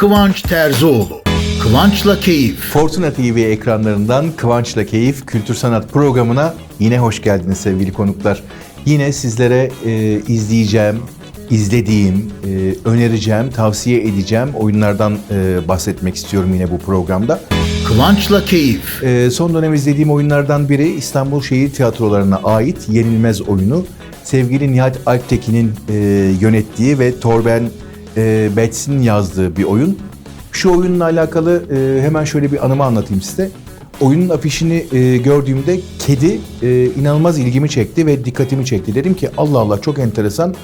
Kıvanç Terzioğlu. Kıvançla Keyif. Fortuna TV ekranlarından Kıvançla Keyif Kültür Sanat programına yine hoş geldiniz sevgili konuklar. Yine sizlere e, izleyeceğim, izlediğim, e, önereceğim, tavsiye edeceğim oyunlardan e, bahsetmek istiyorum yine bu programda. Kıvançla Keyif. E, son dönem izlediğim oyunlardan biri İstanbul Şehir Tiyatroları'na ait Yenilmez oyunu. Sevgili Nihat Alptekin'in e, yönettiği ve Torben e, Betts'in yazdığı bir oyun. Şu oyunla alakalı e, hemen şöyle bir anımı anlatayım size. Oyunun afişini e, gördüğümde kedi e, inanılmaz ilgimi çekti ve dikkatimi çekti. Dedim ki Allah Allah çok enteresan.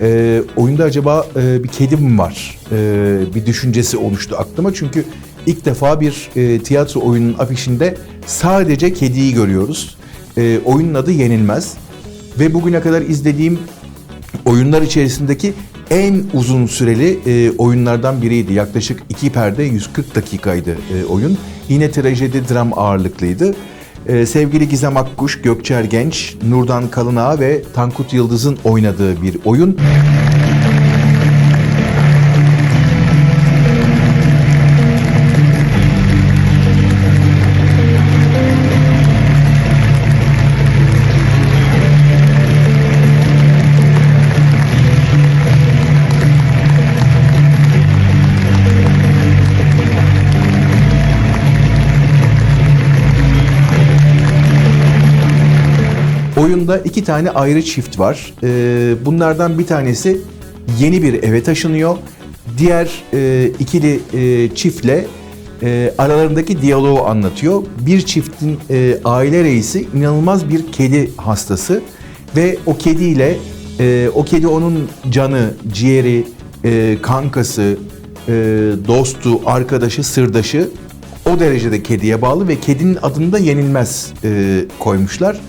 E, oyunda acaba e, bir kedi mi var? E, bir düşüncesi oluştu aklıma. Çünkü ilk defa bir e, tiyatro oyunun afişinde sadece kediyi görüyoruz. E, oyunun adı Yenilmez. Ve bugüne kadar izlediğim oyunlar içerisindeki en uzun süreli e, oyunlardan biriydi. Yaklaşık iki perde 140 dakikaydı e, oyun. Yine trajedi dram ağırlıklıydı. E, sevgili Gizem Akkuş, Gökçer Genç, Nurdan Kalınağ ve Tankut Yıldız'ın oynadığı bir oyun. Oyunda iki tane ayrı çift var. Ee, bunlardan bir tanesi yeni bir eve taşınıyor. Diğer e, ikili e, çiftle e, aralarındaki diyaloğu anlatıyor. Bir çiftin aile reisi inanılmaz bir kedi hastası ve o kediyle o kedi onun canı, ciğeri, kankası, dostu, arkadaşı, sırdaşı o derecede kediye bağlı ve kedinin adını da yenilmez e, koymuşlar.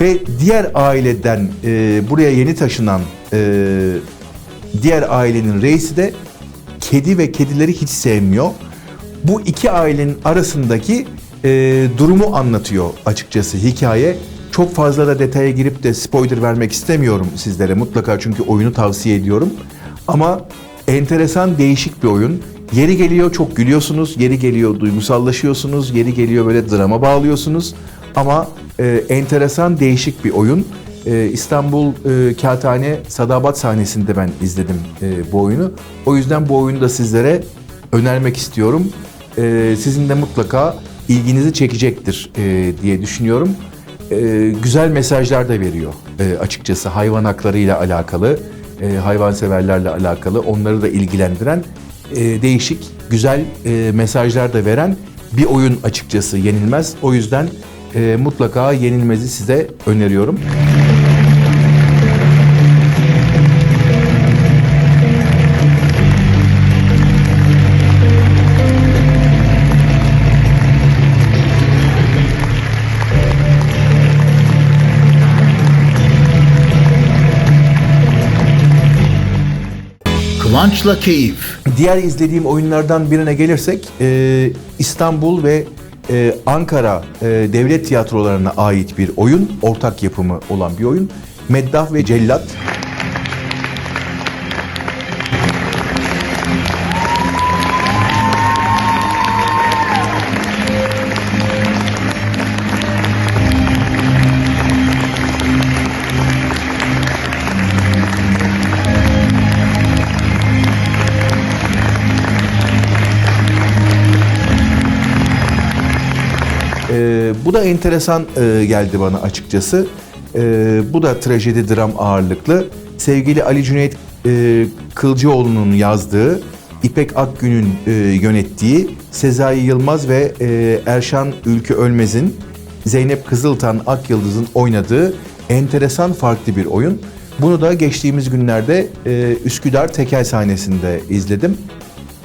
Ve diğer aileden e, buraya yeni taşınan e, diğer ailenin reisi de kedi ve kedileri hiç sevmiyor. Bu iki ailenin arasındaki e, durumu anlatıyor açıkçası hikaye. Çok fazla da detaya girip de spoiler vermek istemiyorum sizlere mutlaka çünkü oyunu tavsiye ediyorum. Ama enteresan değişik bir oyun. Yeri geliyor çok gülüyorsunuz, yeri geliyor duygusallaşıyorsunuz, yeri geliyor böyle drama bağlıyorsunuz. Ama e, enteresan değişik bir oyun. E, İstanbul e, Kağıthane Sadabat sahnesinde ben izledim e, bu oyunu. O yüzden bu oyunu da sizlere önermek istiyorum. E, sizin de mutlaka ilginizi çekecektir e, diye düşünüyorum. E, güzel mesajlar da veriyor e, açıkçası hayvan haklarıyla alakalı, e, hayvanseverlerle alakalı, onları da ilgilendiren e, değişik, güzel e, mesajlar da veren bir oyun açıkçası yenilmez. O yüzden e, mutlaka yenilmezi size öneriyorum. Kıvançla Keyif. Diğer izlediğim oyunlardan birine gelirsek e, İstanbul ve e, Ankara e, devlet tiyatrolarına ait bir oyun, ortak yapımı olan bir oyun. Meddah ve Cellat. Bu da enteresan e, geldi bana açıkçası. Ee, bu da trajedi dram ağırlıklı. Sevgili Ali Cüneyt e, Kılcıoğlu'nun yazdığı, İpek Akgün'ün e, yönettiği, Sezai Yılmaz ve e, Erşan Ülkü Ölmez'in, Zeynep Kızıltan Akyıldız'ın oynadığı enteresan farklı bir oyun. Bunu da geçtiğimiz günlerde e, Üsküdar Tekel sahnesinde izledim.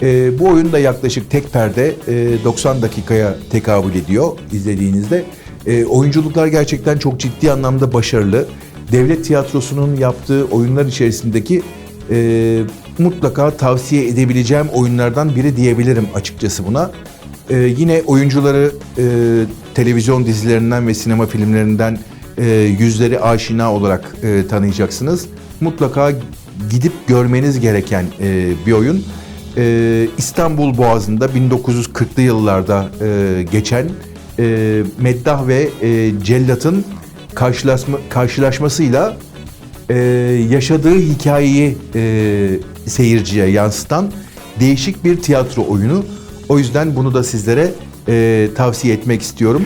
E, bu oyun da yaklaşık tek perde e, 90 dakikaya tekabül ediyor izlediğinizde. E, oyunculuklar gerçekten çok ciddi anlamda başarılı. Devlet tiyatrosunun yaptığı oyunlar içerisindeki e, mutlaka tavsiye edebileceğim oyunlardan biri diyebilirim açıkçası buna. E, yine oyuncuları e, televizyon dizilerinden ve sinema filmlerinden e, yüzleri aşina olarak e, tanıyacaksınız. Mutlaka gidip görmeniz gereken e, bir oyun. E, İstanbul Boğazı'nda 1940'lı yıllarda e, geçen e, Meddah ve e, Cellat'ın karşılaşma, karşılaşmasıyla e, yaşadığı hikayeyi e, seyirciye yansıtan değişik bir tiyatro oyunu. O yüzden bunu da sizlere e, tavsiye etmek istiyorum.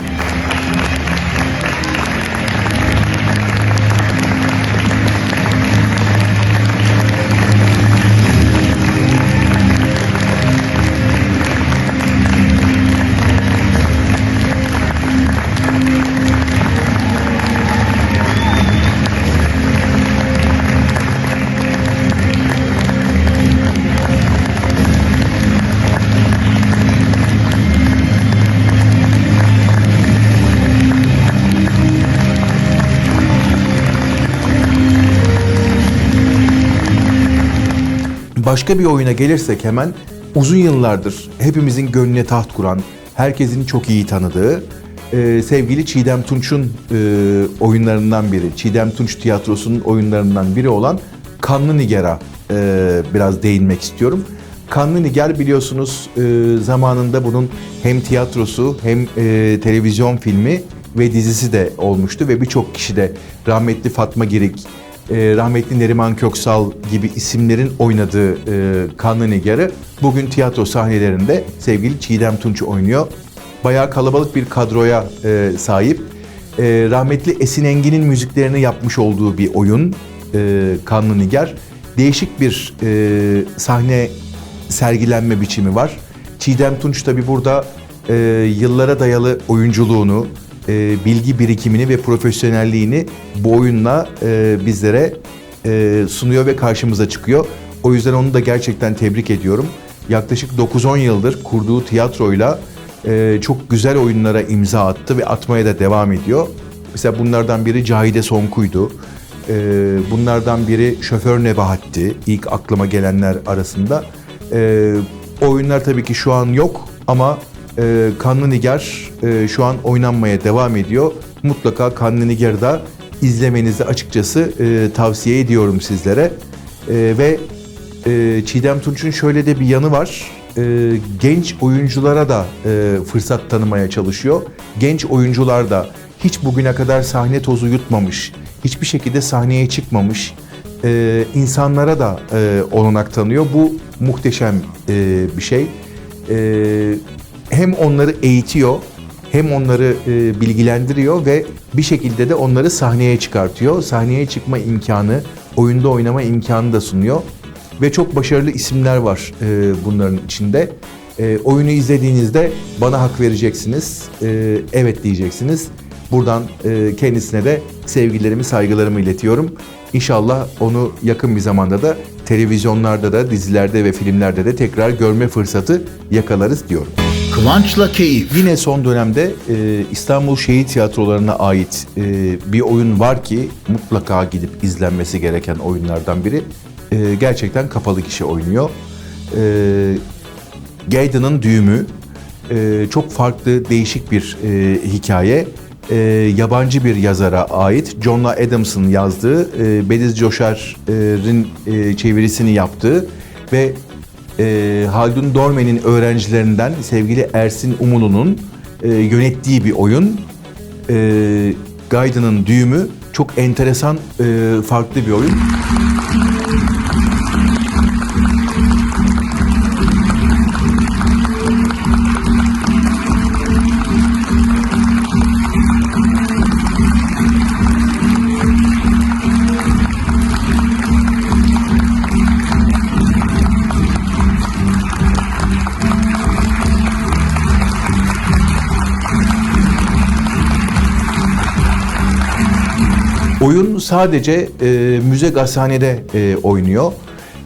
Başka bir oyuna gelirsek hemen uzun yıllardır hepimizin gönlüne taht kuran, herkesin çok iyi tanıdığı e, sevgili Çiğdem Tunç'un e, oyunlarından biri, Çiğdem Tunç Tiyatrosu'nun oyunlarından biri olan Kanlı Nigar'a e, biraz değinmek istiyorum. Kanlı Nigar biliyorsunuz e, zamanında bunun hem tiyatrosu hem e, televizyon filmi ve dizisi de olmuştu ve birçok kişi de rahmetli Fatma Girik, e, rahmetli Neriman Köksal gibi isimlerin oynadığı e, Kanlı Nigar'ı bugün tiyatro sahnelerinde sevgili Çiğdem Tunç oynuyor. Bayağı kalabalık bir kadroya e, sahip. E, rahmetli Esin Engin'in müziklerini yapmış olduğu bir oyun e, Kanlı Nigar. Değişik bir e, sahne sergilenme biçimi var. Çiğdem Tunç tabi burada e, yıllara dayalı oyunculuğunu, e, bilgi birikimini ve profesyonelliğini bu oyunla e, bizlere e, sunuyor ve karşımıza çıkıyor. O yüzden onu da gerçekten tebrik ediyorum. Yaklaşık 9-10 yıldır kurduğu tiyatroyla e, çok güzel oyunlara imza attı ve atmaya da devam ediyor. Mesela bunlardan biri Cahide Sonku'ydu. E, bunlardan biri Şoför Nebahat'ti. İlk aklıma gelenler arasında. E, oyunlar tabii ki şu an yok ama e, Kanlı Nigar e, şu an oynanmaya devam ediyor. Mutlaka Kanlı Nigar'ı izlemenizi açıkçası e, tavsiye ediyorum sizlere. E, ve e, Çiğdem Tunç'un şöyle de bir yanı var. E, genç oyunculara da e, fırsat tanımaya çalışıyor. Genç oyuncular da hiç bugüne kadar sahne tozu yutmamış, hiçbir şekilde sahneye çıkmamış e, insanlara da e, olanak tanıyor. Bu muhteşem e, bir şey. E, hem onları eğitiyor, hem onları e, bilgilendiriyor ve bir şekilde de onları sahneye çıkartıyor. Sahneye çıkma imkanı, oyunda oynama imkanı da sunuyor. Ve çok başarılı isimler var e, bunların içinde. E, oyunu izlediğinizde bana hak vereceksiniz, e, evet diyeceksiniz. Buradan e, kendisine de sevgilerimi, saygılarımı iletiyorum. İnşallah onu yakın bir zamanda da televizyonlarda da, dizilerde ve filmlerde de tekrar görme fırsatı yakalarız diyorum. Kıvançla Keyif. Yine son dönemde e, İstanbul Şehit Tiyatrolarına ait e, bir oyun var ki mutlaka gidip izlenmesi gereken oyunlardan biri. E, gerçekten kapalı kişi oynuyor. E, Gaydın'ın Düğümü e, çok farklı, değişik bir e, hikaye. E, yabancı bir yazara ait. John Adams'ın yazdığı, e, Bediz Coşar'ın e, çevirisini yaptığı ve e, Haldun Dorme'nin öğrencilerinden sevgili Ersin Umulu'nun e, yönettiği bir oyun. E, Gaydın'ın düğümü çok enteresan, e, farklı bir oyun. Sadece e, müze gazhanede e, oynuyor.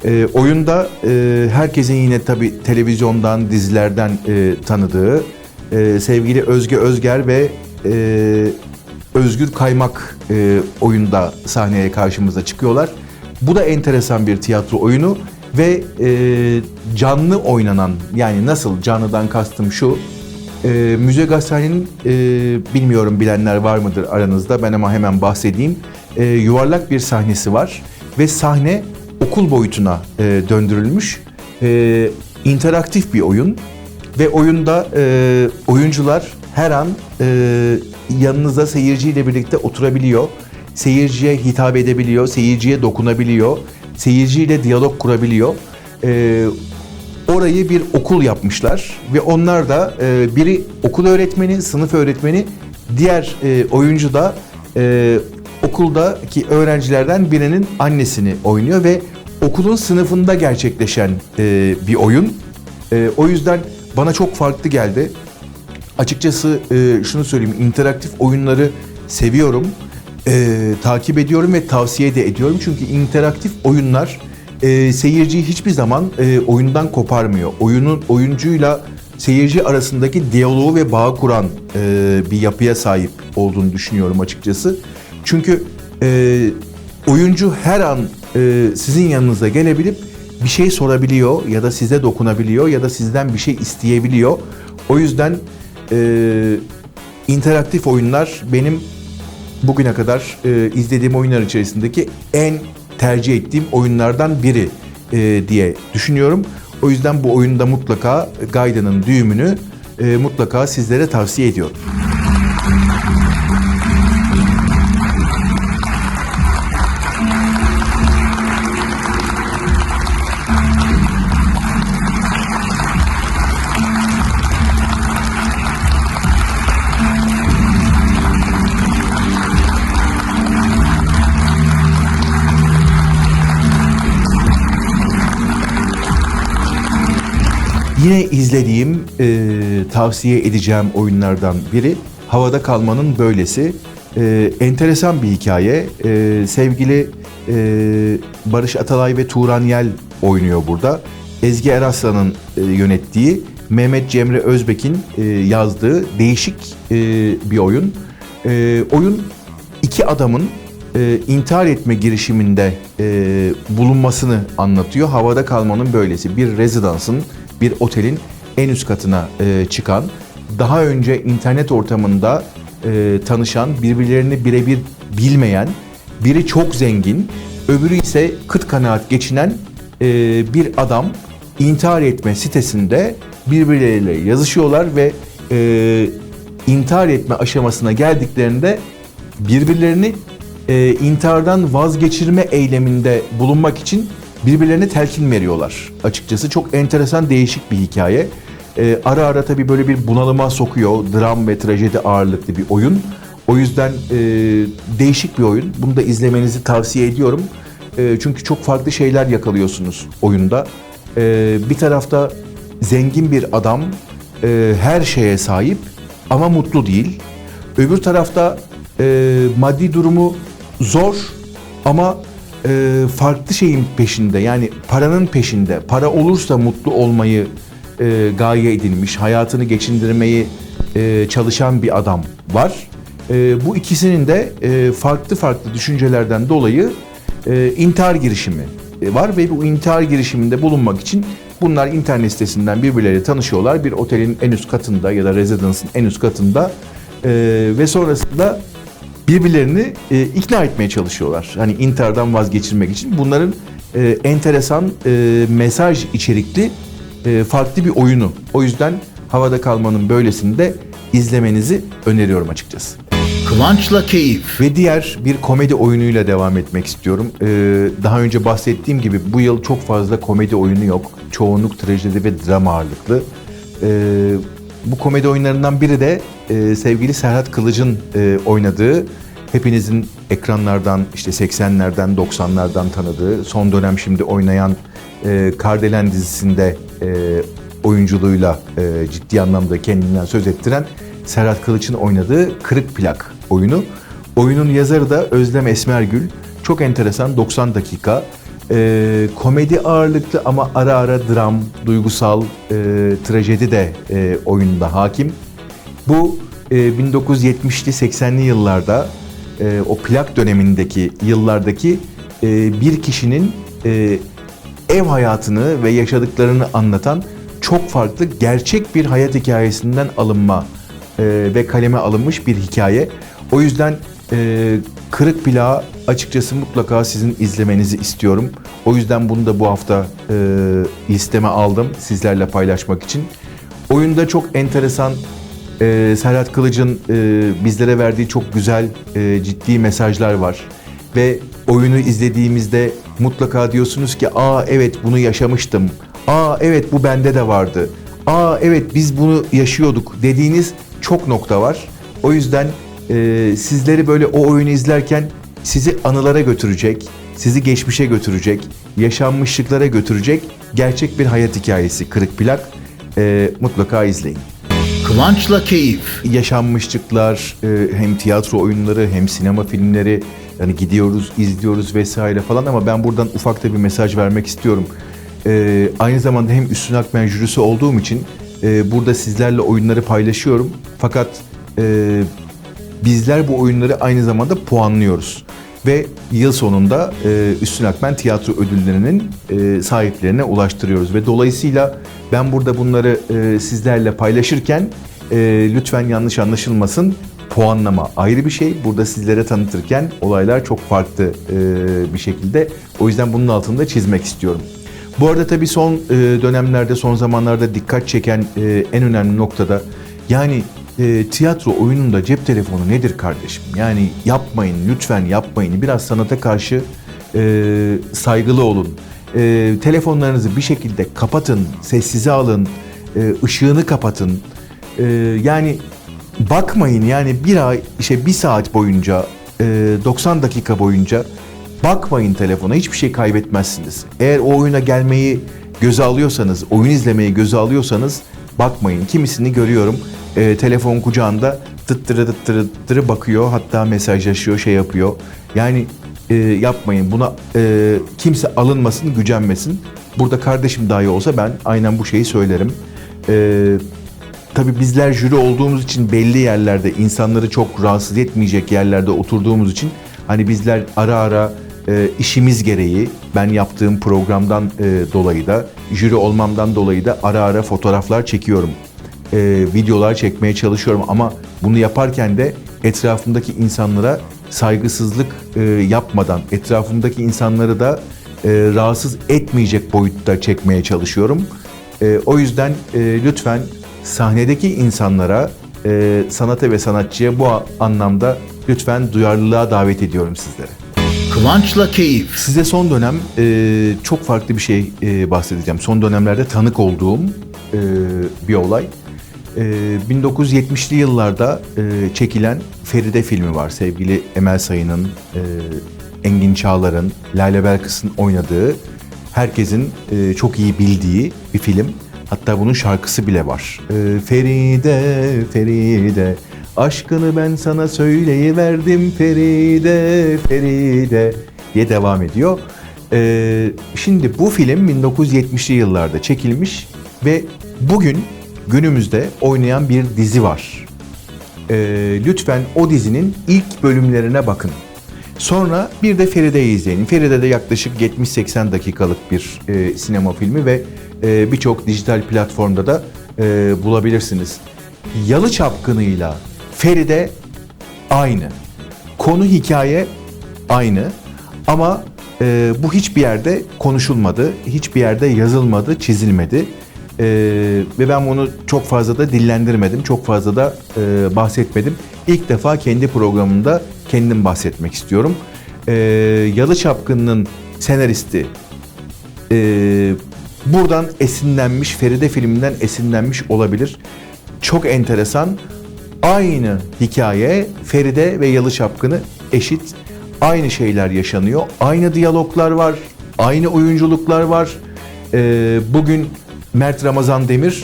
E, oyunda e, herkesin yine tabi televizyondan, dizilerden e, tanıdığı e, sevgili Özge Özger ve e, Özgür Kaymak e, oyunda sahneye karşımıza çıkıyorlar. Bu da enteresan bir tiyatro oyunu ve e, canlı oynanan yani nasıl canlıdan kastım şu e, Müze Gazhane'nin e, bilmiyorum bilenler var mıdır aranızda ben ama hemen bahsedeyim. E, yuvarlak bir sahnesi var ve sahne okul boyutuna e, döndürülmüş. E, interaktif bir oyun ve oyunda e, oyuncular her an e, yanınıza seyirciyle birlikte oturabiliyor. Seyirciye hitap edebiliyor, seyirciye dokunabiliyor, seyirciyle diyalog kurabiliyor. E, orayı bir okul yapmışlar ve onlar da e, biri okul öğretmeni, sınıf öğretmeni, diğer e, oyuncu da e, okuldaki öğrencilerden birinin annesini oynuyor ve okulun sınıfında gerçekleşen e, bir oyun. E, o yüzden bana çok farklı geldi. Açıkçası e, şunu söyleyeyim, interaktif oyunları seviyorum, e, takip ediyorum ve tavsiye de ediyorum. Çünkü interaktif oyunlar e, seyirciyi hiçbir zaman e, oyundan koparmıyor. Oyunun oyuncuyla seyirci arasındaki diyaloğu ve bağ kuran e, bir yapıya sahip olduğunu düşünüyorum açıkçası. Çünkü e, oyuncu her an e, sizin yanınıza gelebilip bir şey sorabiliyor ya da size dokunabiliyor ya da sizden bir şey isteyebiliyor. O yüzden e, interaktif oyunlar benim bugüne kadar e, izlediğim oyunlar içerisindeki en tercih ettiğim oyunlardan biri e, diye düşünüyorum. O yüzden bu oyunda mutlaka Gaiden'ın düğümünü e, mutlaka sizlere tavsiye ediyorum. Yine izlediğim, e, tavsiye edeceğim oyunlardan biri Havada Kalmanın Böylesi. E, enteresan bir hikaye. E, sevgili e, Barış Atalay ve Turan Yel oynuyor burada. Ezgi Eraslan'ın e, yönettiği, Mehmet Cemre Özbek'in e, yazdığı değişik e, bir oyun. E, oyun iki adamın e, intihar etme girişiminde e, bulunmasını anlatıyor. Havada kalmanın böylesi. Bir rezidansın, bir otelin en üst katına e, çıkan, daha önce internet ortamında e, tanışan, birbirlerini birebir bilmeyen, biri çok zengin, öbürü ise kıt kanaat geçinen e, bir adam intihar etme sitesinde birbirleriyle yazışıyorlar ve e, intihar etme aşamasına geldiklerinde birbirlerini e, intihardan vazgeçirme eyleminde bulunmak için birbirlerine telkin veriyorlar. Açıkçası çok enteresan değişik bir hikaye. E, ara ara tabii böyle bir bunalıma sokuyor. Dram ve trajedi ağırlıklı bir oyun. O yüzden e, değişik bir oyun. Bunu da izlemenizi tavsiye ediyorum. E, çünkü çok farklı şeyler yakalıyorsunuz oyunda. E, bir tarafta zengin bir adam e, her şeye sahip ama mutlu değil. Öbür tarafta e, maddi durumu zor ama e, farklı şeyin peşinde yani paranın peşinde. Para olursa mutlu olmayı e, gaye edilmiş, hayatını geçindirmeyi e, çalışan bir adam var. E, bu ikisinin de e, farklı farklı düşüncelerden dolayı e, intihar girişimi e, var ve bu intihar girişiminde bulunmak için bunlar internet sitesinden birbirleriyle tanışıyorlar. Bir otelin en üst katında ya da residence'ın en üst katında e, ve sonrasında birbirlerini e, ikna etmeye çalışıyorlar. Hani intihardan vazgeçirmek için. Bunların e, enteresan e, mesaj içerikli e, farklı bir oyunu. O yüzden havada kalmanın böylesini de izlemenizi öneriyorum açıkçası. Kıvançla Keyif. Ve diğer bir komedi oyunuyla devam etmek istiyorum. Ee, daha önce bahsettiğim gibi bu yıl çok fazla komedi oyunu yok. Çoğunluk trajedi ve drama ağırlıklı. Ee, bu komedi oyunlarından biri de e, sevgili Serhat Kılıç'ın e, oynadığı, hepinizin ekranlardan işte 80'lerden 90'lardan tanıdığı, son dönem şimdi oynayan e, Kardelen dizisinde e, oyunculuğuyla e, ciddi anlamda kendinden söz ettiren Serhat Kılıç'ın oynadığı Kırık Plak oyunu. Oyunun yazarı da Özlem Esmergül. Çok enteresan 90 dakika. E, komedi ağırlıklı ama ara ara dram, duygusal, e, trajedi de e, oyunda hakim. Bu e, 1970'li 80'li yıllarda e, o plak dönemindeki yıllardaki e, bir kişinin e, ev hayatını ve yaşadıklarını anlatan çok farklı gerçek bir hayat hikayesinden alınma e, ve kaleme alınmış bir hikaye. O yüzden Ee, Kırık Plağı açıkçası mutlaka sizin izlemenizi istiyorum. O yüzden bunu da bu hafta e, listeme aldım sizlerle paylaşmak için. Oyunda çok enteresan e, Serhat Kılıç'ın e, bizlere verdiği çok güzel e, ciddi mesajlar var. Ve oyunu izlediğimizde mutlaka diyorsunuz ki aa evet bunu yaşamıştım. Aa evet bu bende de vardı. Aa evet biz bunu yaşıyorduk dediğiniz çok nokta var. O yüzden e, sizleri böyle o oyunu izlerken sizi anılara götürecek, sizi geçmişe götürecek, yaşanmışlıklara götürecek gerçek bir hayat hikayesi Kırık Plak. E, mutlaka izleyin Kıvançla Keyif. yaşanmışlıklar e, hem tiyatro oyunları hem sinema filmleri yani gidiyoruz izliyoruz vesaire falan ama ben buradan ufak da bir mesaj vermek istiyorum. E, aynı zamanda hem Üstün Akmen jürisi olduğum için e, burada sizlerle oyunları paylaşıyorum. Fakat e, bizler bu oyunları aynı zamanda puanlıyoruz. Ve yıl sonunda e, Üstün Akmen Tiyatro Ödülleri'nin e, sahiplerine ulaştırıyoruz. Ve dolayısıyla ben burada bunları e, sizlerle paylaşırken e, lütfen yanlış anlaşılmasın. Puanlama ayrı bir şey. Burada sizlere tanıtırken olaylar çok farklı e, bir şekilde. O yüzden bunun altında çizmek istiyorum. Bu arada tabii son e, dönemlerde, son zamanlarda dikkat çeken e, en önemli noktada yani e, tiyatro oyununda cep telefonu nedir kardeşim? Yani yapmayın, lütfen yapmayın. Biraz sanata karşı e, saygılı olun. E, telefonlarınızı bir şekilde kapatın, sessize alın, e, ışığını kapatın. E, yani bakmayın yani bir ay, işte bir saat boyunca, e, 90 dakika boyunca bakmayın telefona. Hiçbir şey kaybetmezsiniz. Eğer o oyuna gelmeyi göze alıyorsanız, oyun izlemeyi göze alıyorsanız bakmayın. Kimisini görüyorum e, telefon kucağında tıttırı tıttırı tıttırı bakıyor. Hatta mesajlaşıyor, şey yapıyor. Yani e, yapmayın. Buna e, kimse alınmasın, gücenmesin. Burada kardeşim dahi olsa ben aynen bu şeyi söylerim. E, tabii bizler jüri olduğumuz için belli yerlerde insanları çok rahatsız etmeyecek yerlerde oturduğumuz için hani bizler ara ara e, işimiz gereği ben yaptığım programdan e, dolayı da jüri olmamdan dolayı da ara ara fotoğraflar çekiyorum. E, videolar çekmeye çalışıyorum ama bunu yaparken de etrafımdaki insanlara saygısızlık e, yapmadan etrafımdaki insanları da e, rahatsız etmeyecek boyutta çekmeye çalışıyorum. E, o yüzden e, lütfen sahnedeki insanlara, e, sanata ve sanatçıya bu anlamda lütfen duyarlılığa davet ediyorum sizlere. Kıvançla Keyif. Size son dönem e, çok farklı bir şey e, bahsedeceğim. Son dönemlerde tanık olduğum e, bir olay. E, 1970'li yıllarda e, çekilen Feride filmi var. Sevgili Emel Sayın'ın, e, Engin Çağlar'ın, Lale Belkıs'ın oynadığı, herkesin e, çok iyi bildiği bir film. Hatta bunun şarkısı bile var. E, Feride, Feride, aşkını ben sana söyleyiverdim Feride, Feride diye devam ediyor. E, şimdi bu film 1970'li yıllarda çekilmiş ve bugün günümüzde oynayan bir dizi var. E, lütfen o dizinin ilk bölümlerine bakın. Sonra bir de Feride'yi izleyin. Feride de yaklaşık 70-80 dakikalık bir e, sinema filmi ve e, birçok dijital platformda da e, bulabilirsiniz. Yalı Çapkını'yla Feride aynı. Konu hikaye aynı ama e, bu hiçbir yerde konuşulmadı, hiçbir yerde yazılmadı, çizilmedi. E, ve ben bunu çok fazla da dillendirmedim, çok fazla da e, bahsetmedim. İlk defa kendi programımda kendim bahsetmek istiyorum. E, Yalı Çapkını'nın senaristi e, buradan esinlenmiş, Feride filminden esinlenmiş olabilir. Çok enteresan. Aynı hikaye Feride ve Yalı Çapkını eşit. Aynı şeyler yaşanıyor. Aynı diyaloglar var. Aynı oyunculuklar var. Ee, bugün Mert Ramazan Demir,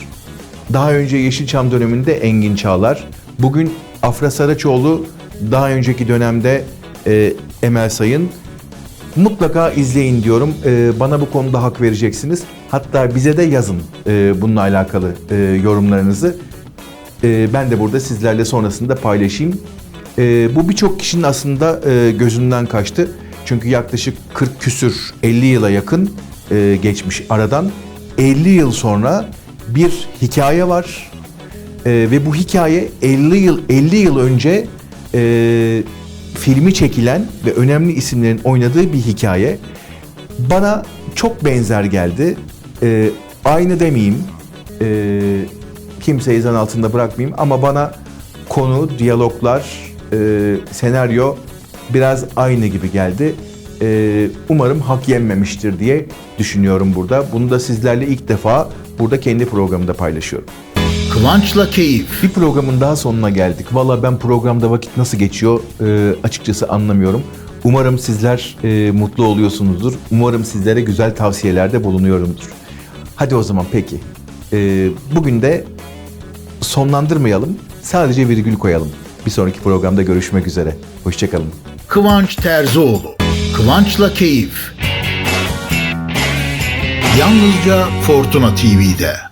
daha önce Yeşilçam döneminde Engin Çağlar. Bugün Afra Saraçoğlu, daha önceki dönemde e, Emel Sayın. Mutlaka izleyin diyorum. Ee, bana bu konuda hak vereceksiniz. Hatta bize de yazın e, bununla alakalı e, yorumlarınızı. E, ben de burada sizlerle sonrasında paylaşayım. E, bu birçok kişinin aslında e, gözünden kaçtı. Çünkü yaklaşık 40 küsür 50 yıla yakın e, geçmiş aradan 50 yıl sonra bir hikaye var. E, ve bu hikaye 50 yıl 50 yıl önce e, filmi çekilen ve önemli isimlerin oynadığı bir hikaye. Bana çok benzer geldi. Ee, aynı demeyeyim, ee, kimseyi zan altında bırakmayayım ama bana konu, diyaloglar, ee, senaryo biraz aynı gibi geldi. Ee, umarım hak yenmemiştir diye düşünüyorum burada. Bunu da sizlerle ilk defa burada kendi programımda paylaşıyorum. Kıvançla Keyif. Bir programın daha sonuna geldik. Valla ben programda vakit nasıl geçiyor e, açıkçası anlamıyorum. Umarım sizler e, mutlu oluyorsunuzdur. Umarım sizlere güzel tavsiyelerde bulunuyorumdur. Hadi o zaman peki. E, bugün de sonlandırmayalım. Sadece virgül koyalım. Bir sonraki programda görüşmek üzere. Hoşçakalın. Kıvanç Terzioğlu. Kıvançla Keyif. Yalnızca Fortuna TV'de.